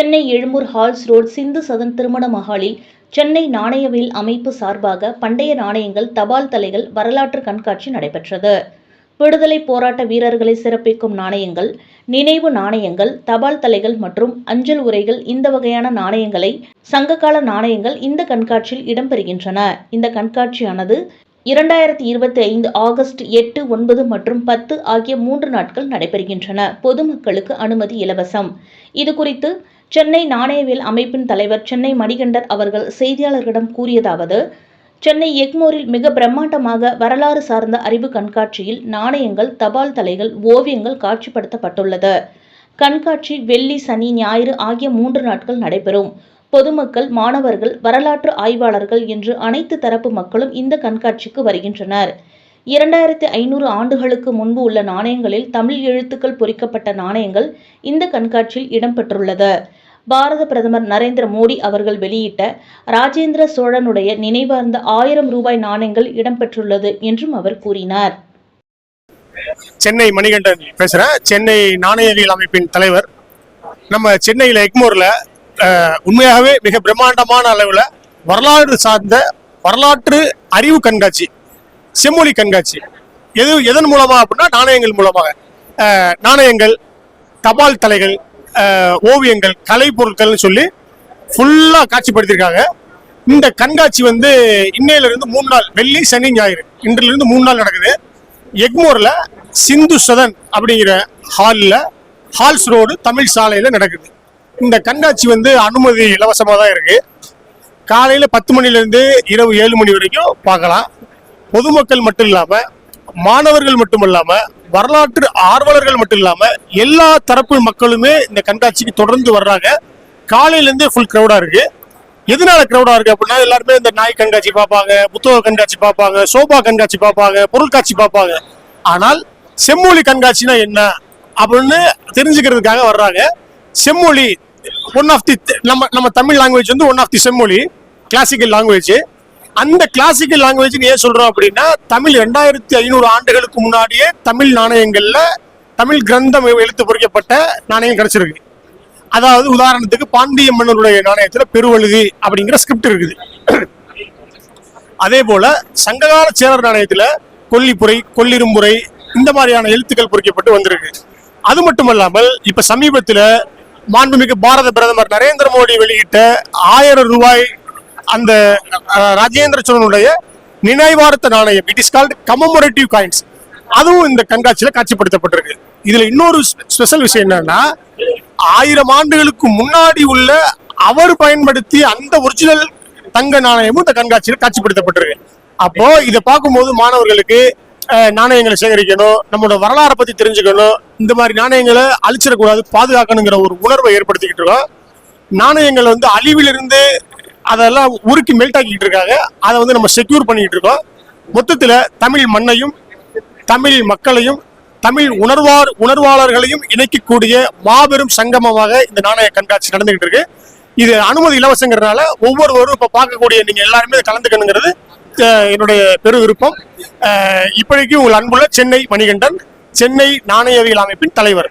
Chennai Egmore halls road Sindhu Sadan திருமண மஹாலில் சென்னை நாணயவியல் அமைப்பு சார்பாக பண்டைய நாணயங்கள் தபால் தலைகள் வரலாற்று கண்காட்சி நடைபெற்றது. விடுதலை போராட்ட வீரர்களை சிறப்பிக்கும் நாணயங்கள் நினைவு நாணயங்கள் தபால் தலைகள் மற்றும் அஞ்சல் உரைகள் இந்த வகையான நாணயங்களை சங்ககால நாணயங்கள் இந்த கண்காட்சியில் இடம்பெறுகின்றன. இந்த கண்காட்சியானது இரண்டாயிரத்தி இருபத்தி ஐந்து ஆகஸ்ட் எட்டு ஒன்பது மற்றும் பத்து ஆகிய மூன்று நாட்கள் நடைபெறுகின்றன. பொதுமக்களுக்கு அனுமதி இலவசம். இது குறித்து சென்னை நாணயவியல் அமைப்பின் தலைவர் சென்னை மணிகண்டர் அவர்கள் செய்தியாளர்களிடம் கூறியதாவது சென்னை எக்மோரில் மிக பிரம்மாண்டமாக வரலாறு சார்ந்த அறிவு கண்காட்சியில் நாணயங்கள் தபால் தலைகள் ஓவியங்கள் காட்சிப்படுத்தப்பட்டுள்ளது. கண்காட்சி வெள்ளி சனி ஞாயிறு ஆகிய மூன்று நாட்கள் நடைபெறும். பொதுமக்கள் மாணவர்கள் வரலாற்று ஆய்வாளர்கள் என்று அனைத்து தரப்பு மக்களும் இந்த கண்காட்சிக்கு வருகின்றனர். இரண்டாயிரத்தி ஐநூறு ஆண்டுகளுக்கு முன்பு உள்ள நாணயங்களில் தமிழ் எழுத்துக்கள் பொறிக்கப்பட்ட நாணயங்கள் இந்த கண்காட்சியில் இடம்பெற்றுள்ளது பாரத பிரதமர் நரேந்திர மோடி அவர்கள் வெளியிட்ட ராஜேந்திர சோழனுடைய நினைவார்ந்த ஆயிரம் ரூபாய் நாணயங்கள் இடம்பெற்றுள்ளது என்றும் அவர் கூறினார். சென்னை மணிகண்டன் பேசுறேன். சென்னை நாணயவியல் அமைப்பின் தலைவர். நம்ம சென்னையில் எக்மோர்ல அஹ், உண்மையாகவே மிக பிரம்மாண்டமான அளவில் வரலாறு சார்ந்த வரலாற்று அறிவு கண்காட்சி செம்மொழி கண்காட்சி. எது எதன் மூலமா அப்படின்னா நாணயங்கள் மூலமாக. நாணயங்கள் தபால் தலைகள் ஓவியங்கள் கலை பொருட்கள்னு சொல்லி ஃபுல்லாக காட்சிப்படுத்தியிருக்காங்க. இந்த கண்காட்சி வந்து இன்னையிலிருந்து மூணு நாள் வெள்ளி சனி ஞாயிறு. இன்றிலிருந்து மூணு நாள் நடக்குது. எக்மோரில் சிந்து சதன் அப்படிங்கிற ஹாலில் ஹால்ஸ் ரோடு தமிழ் சாலையில் நடக்குது. இந்த கண்காட்சி வந்து அனுமதி இலவசமாக தான் இருக்குது காலையில் பத்து மணிலேருந்து இரவு ஏழு மணி வரைக்கும் பார்க்கலாம். பொதுமக்கள் மட்டும் இல்லாமல் மாணவர்கள் மட்டும் இல்லாமல் வரலாற்று ஆர்வலர்கள் மட்டும் இல்லாமல் எல்லா தரப்பு மக்களுமே இந்த கண்காட்சிக்கு தொடர்ந்து வர்றாங்க. காலையிலேருந்தே ஃபுல் க்ரௌடாக இருக்கு. எதனால க்ரௌடாக இருக்கு அப்படின்னா எல்லாருமே இந்த நாய் கண்காட்சி பார்ப்பாங்க புத்தக கண்காட்சி பார்ப்பாங்க சோபா கண்காட்சி பார்ப்பாங்க பொருட்காட்சி பார்ப்பாங்க. ஆனால் செம்மொழி கண்காட்சினா என்ன அப்படின்னு தெரிஞ்சுக்கிறதுக்காக வர்றாங்க. செம்மொழி ஒன் ஆஃப் தி நம்ம நம்ம தமிழ் லாங்குவேஜ் வந்து ஒன் ஆஃப் தி செம்மொழி கிளாசிக்கல் லாங்குவேஜ் அந்த கிளாசிக்கல் லாங்குவேஜ் ஏன் சொல்றோம் அப்படின்னா தமிழ் ரெண்டாயிரத்தி ஐநூறு ஆண்டுகளுக்கு முன்னாடியே தமிழ் நாணயங்கள்ல தமிழ் கிரந்தம் எழுத்து பொறிக்கப்பட்ட நாணயம் கிடைச்சிருக்கு. அதாவது உதாரணத்துக்கு பாண்டிய மன்னருடைய நாணயத்துல பெருவழுதி அப்படிங்கிற ஸ்கிரிப்ட் இருக்குது. அதே போல சங்ககால சேரர் நாணயத்துல கொல்லிப்புரை கொல்லிரும்புரை இந்த மாதிரியான எழுத்துக்கள் பொறிக்கப்பட்டு வந்திருக்கு. அது மட்டுமல்லாமல் இப்ப சமீபத்துல மாண்புமிகு பாரத பிரதமர் நரேந்திர மோடி வெளியிட்ட ஆயிரம் ரூபாய் அந்த ராஜேந்திர சோழனுடைய நினைவார்த்த நாணயம் it is called commemorative coins அதுவும் இந்த கண்காட்சியில காட்சிப்படுத்தப்பட்டிருக்கு. இதுல இன்னொரு ஸ்பெஷல் விஷயம் என்னன்னா ஆயிரம் ஆண்டுகளுக்கு முன்னாடி உள்ள அவர் பயன்படுத்திய அந்த ஒரிஜினல் தங்க நாணயமும் இந்த கண்காட்சியில் காட்சிப்படுத்தப்பட்டிருக்கு. அப்போ இதை பார்க்கும்போது மாணவர்களுக்கு நாணயங்களை சேகரிக்கணும் நம்மளோட வரலாறை பத்தி தெரிஞ்சுக்கணும் இந்த மாதிரி நாணயங்களை அழிச்சிடக்கூடாது பாதுகாக்கணுங்கிற ஒரு உணர்வை ஏற்படுத்திக்கிட்டு இருக்கோம். நாணயங்கள் வந்து அழிவிலிருந்து அதெல்லாம் உருக்கி மெல்ட் ஆக்கிட்டு இருக்காங்க. அதை வந்து நம்ம செக்யூர் பண்ணிக்கிட்டு இருக்கோம். மொத்தத்தில் தமிழ் மண்ணையும் தமிழ் மக்களையும் தமிழ் உணர்வார் உணர்வாளர்களையும் இணைக்கக்கூடிய மாபெரும் சங்கமமாக இந்த நாணய கண்காட்சி நடந்துகிட்டு இருக்கு. இது அனுமதி இலவசங்கிறதுனால ஒவ்வொருவரும் இப்போ பார்க்கக்கூடிய நீங்கள் எல்லாருமே கலந்துக்கணுங்கிறது என்னுடைய பெரு விருப்பம். இப்படிக்கு உங்கள் அன்புள்ள சென்னை மணிகண்டன் சென்னை நாணயவியல் அமைப்பின் தலைவர்.